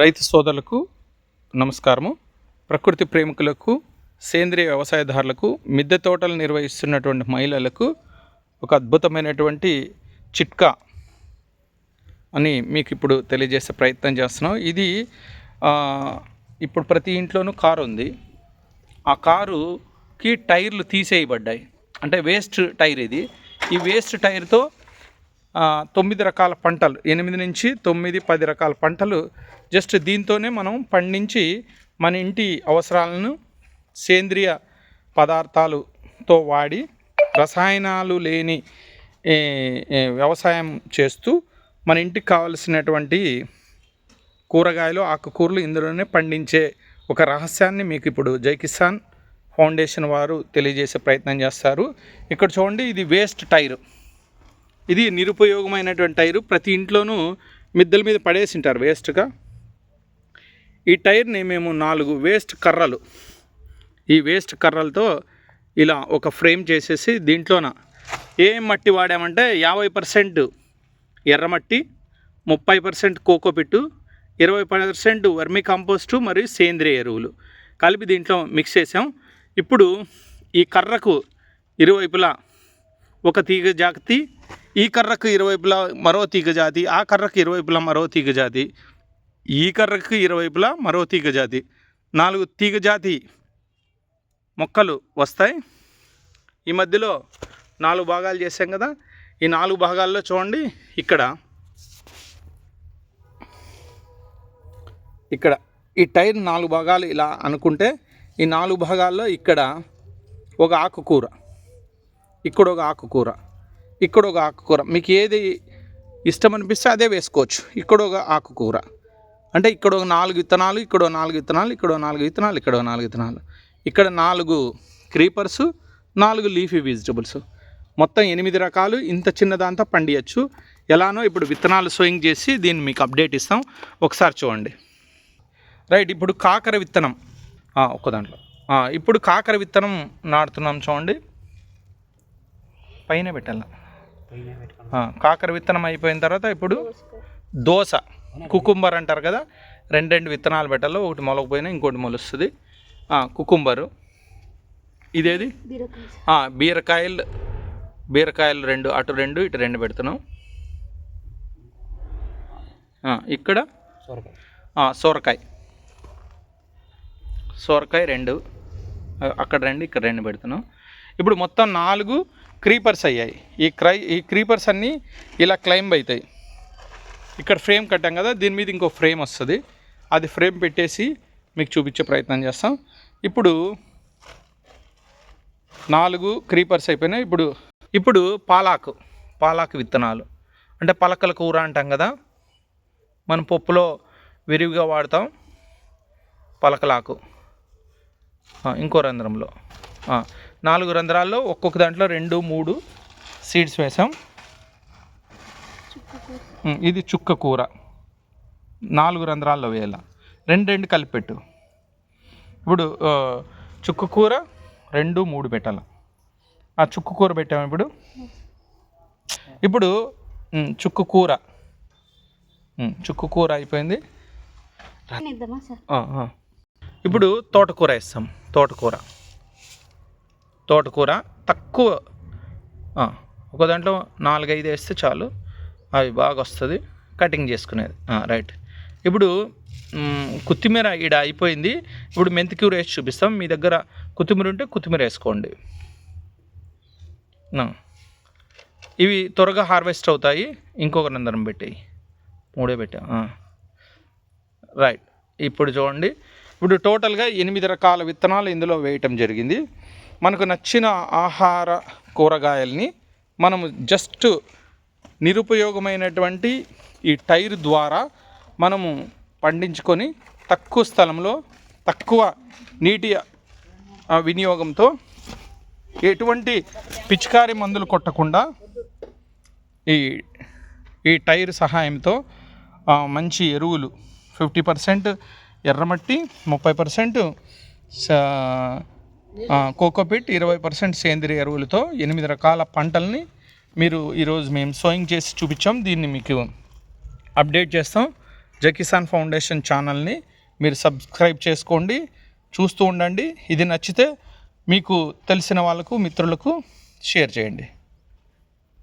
రైతు సోదరులకు నమస్కారము. ప్రకృతి ప్రేమికులకు సేంద్రియ వ్యవసాయదారులకు మిద్దె తోటలు నిర్వహిస్తున్నటువంటి మహిళలకు ఒక అద్భుతమైనటువంటి చిట్కా అని మీకు ఇప్పుడు తెలియజేసే ప్రయత్నం చేస్తున్నాం. ఇది ఇప్పుడు ప్రతి ఇంట్లోనూ కారు ఉంది. ఆ కారుకి టైర్లు తీసేయబడ్డాయి. అంటే వేస్ట్ టైర్ ఇది. ఈ వేస్ట్ టైర్తో తొమ్మిది రకాల పంటలు ఎనిమిది నుంచి తొమ్మిది పది రకాల పంటలు జస్ట్ దీంతోనే మనం పండించి మన ఇంటి అవసరాలను సేంద్రియ పదార్థాలతో వాడి రసాయనాలు లేని వ్యవసాయం చేస్తూ మన ఇంటికి కావలసినటువంటి కూరగాయలు ఆకుకూరలు ఇందులోనే పండించే ఒక రహస్యాన్ని మీకు ఇప్పుడు జై కిసాన్ ఫౌండేషన్ వారు తెలియజేసే ప్రయత్నం చేస్తారు. ఇక్కడ చూడండి ఇది వేస్ట్ టైర్. ఇది నిరుపయోగమైనటువంటి టైరు. ప్రతి ఇంట్లోనూ మిద్దెల మీద పడేసింటారు వేస్ట్గా. ఈ టైర్ని మేము నాలుగు వేస్ట్ కర్రలు ఈ వేస్ట్ కర్రలతో ఇలా ఒక ఫ్రేమ్ చేసేసి దీంట్లోన ఏం మట్టి వాడామంటే యాభై పర్సెంట్ ఎర్రమట్టి ముప్పై పర్సెంట్ కోకోపిట్టు ఇరవై పర్సెంట్ వర్మి కంపోస్టు మరియు సేంద్రియ ఎరువులు కలిపి దీంట్లో మిక్స్ చేసాం. ఇప్పుడు ఈ కర్రకు ఇరువైపులా ఒక తీగ జాతి ఈ కర్రకు ఇరువైపులా మరో తీగ జాతి ఆ కర్రకు ఇరువైపులా మరో తీగ జాతి ఈ కర్రకు ఇరువైపులా మరో తీగ జాతి నాలుగు తీగ జాతి మొక్కలు వస్తాయి. ఈ మధ్యలో నాలుగు భాగాలు చేసాం కదా. ఈ నాలుగు భాగాల్లో చూడండి ఇక్కడ. ఇక్కడ ఈ టైర్ నాలుగు భాగాలు ఇలా అనుకుంటే ఈ నాలుగు భాగాల్లో ఇక్కడ ఒక ఆకుకూర ఇక్కడ ఒక ఆకుకూర. ఇక్కడ ఒక ఆకుకూర. మీకు ఏది ఇష్టం అనిపిస్తే అదే వేసుకోవచ్చు. ఇక్కడ ఒక ఆకుకూర. అంటే ఇక్కడ ఒక నాలుగు విత్తనాలు ఇక్కడ నాలుగు విత్తనాలు ఇక్కడ నాలుగు విత్తనాలు ఇక్కడ నాలుగు విత్తనాలు. ఇక్కడ నాలుగు క్రీపర్స్ నాలుగు లీఫీ వెజిటబుల్స్. మొత్తం ఎనిమిది రకాలు ఇంత చిన్న దాంతో పండియచ్చు. ఎలానో ఇప్పుడు విత్తనాలు సోయింగ్ చేసి దీన్ని మీకు అప్డేట్ ఇస్తాం. ఒకసారి చూడండి. రైట్ ఇప్పుడు కాకర విత్తనం. ఒక ఒక్క దాంట్లో. ఇప్పుడు కాకర విత్తనం నాటుతున్నాం చూడండి. పైన పెట్టాలి? కాకర విత్తనం అయిపోయిన తర్వాత ఇప్పుడు దోస కుకుంబర్ అంటారు కదా రెండు రెండు విత్తనాలు పెట్టాలి ఒకటి మొలకపోయినా ఇంకోటి మొలుస్తుంది. ఆ, కుకుంబరు. ఇదేది? బీరకాయలు. బీరకాయలు రెండు అటు రెండు ఇటు రెండు పెడుతున్నాం. ఇక్కడ? సొరకాయ. సొరకాయ. రెండు. అక్కడ రెండు ఇక్కడ రెండు పెడుతున్నాం. ఇప్పుడు మొత్తం నాలుగు క్రీపర్స్ అయ్యాయి. ఈ క్రై ఈ క్రీపర్స్ అన్నీ ఇలా క్లైంబ్ అవుతాయి ఇక్కడ ఫ్రేమ్ కట్టాం కదా దీని మీద ఇంకో ఫ్రేమ్ వస్తుంది. అది ఫ్రేమ్ పెట్టేసి మీకు చూపించే ప్రయత్నం చేస్తాం. ఇప్పుడు నాలుగు క్రీపర్స్ అయిపోయినాయి. ఇప్పుడు ఇప్పుడు పాలాకు పాలాకు విత్తనాలు. అంటే పలకల కూర అంటాం కదా మనం పప్పులో విరివిగా వాడతాం పలకలాకు. ఇంకో రంధ్రంలో. నాలుగు రంధ్రాల్లో ఒక్కొక్క దాంట్లో రెండు మూడు సీడ్స్ వేసాం. ఇది చుక్క కూర. నాలుగు రంధ్రాల్లో వేయాల. రెండు రెండు కలిపి పెట్టు. ఇప్పుడు చుక్క కూర రెండు మూడు పెట్టాల. ఆ చుక్క కూర పెట్టాము ఇప్పుడు. ఇప్పుడు చుక్క కూర. చుక్క కూర అయిపోయింది. ఇప్పుడు తోటకూర వేస్తాం. తోటకూర. తోటకూర తక్కువ ఒక దాంట్లో నాలుగైదు వేస్తే చాలు. అవి బాగా వస్తుంది. కటింగ్ చేసుకునేది. రైట్. ఇప్పుడు కొత్తిమీర ఈడ అయిపోయింది. ఇప్పుడు మెంతికూర వేసి చూపిస్తాం. మీ దగ్గర కొత్తిమీర ఉంటే కొత్తిమీర వేసుకోండి. ఇవి త్వరగా హార్వెస్ట్ అవుతాయి. ఇంకొక నందరం పెట్టాయి. మూడే పెట్టా రైట్. ఇప్పుడు చూడండి. ఇప్పుడు టోటల్గా ఎనిమిది రకాల విత్తనాలు ఇందులో వేయటం జరిగింది. మనకు నచ్చిన ఆహార కూరగాయల్ని మనము జస్ట్ నిరుపయోగమైనటువంటి ఈ టైర్ ద్వారా మనము పండించుకొని తక్కువ స్థలంలో తక్కువ నీటి వినియోగంతో ఎటువంటి పిచికారి మందులు కొట్టకుండా ఈ ఈ టైర్ సహాయంతో మంచి ఎరువులు ఫిఫ్టీ పర్సెంట్ ఎర్రమట్టి ముప్పై పర్సెంట్ కోకోపిట్ ఇరవై పర్సెంట్ సేంద్రియ ఎరువులతో ఎనిమిది రకాల పంటల్ని మీరు ఈరోజు మేము సోయింగ్ చేసి చూపించాం. దీన్ని మీకు అప్డేట్ చేస్తాం. జకిసాన్ ఫౌండేషన్ ఛానల్ని మీరు సబ్స్క్రైబ్ చేసుకోండి చూస్తూ ఉండండి. ఇది నచ్చితే మీకు తెలిసిన వాళ్ళకు మిత్రులకు షేర్ చేయండి.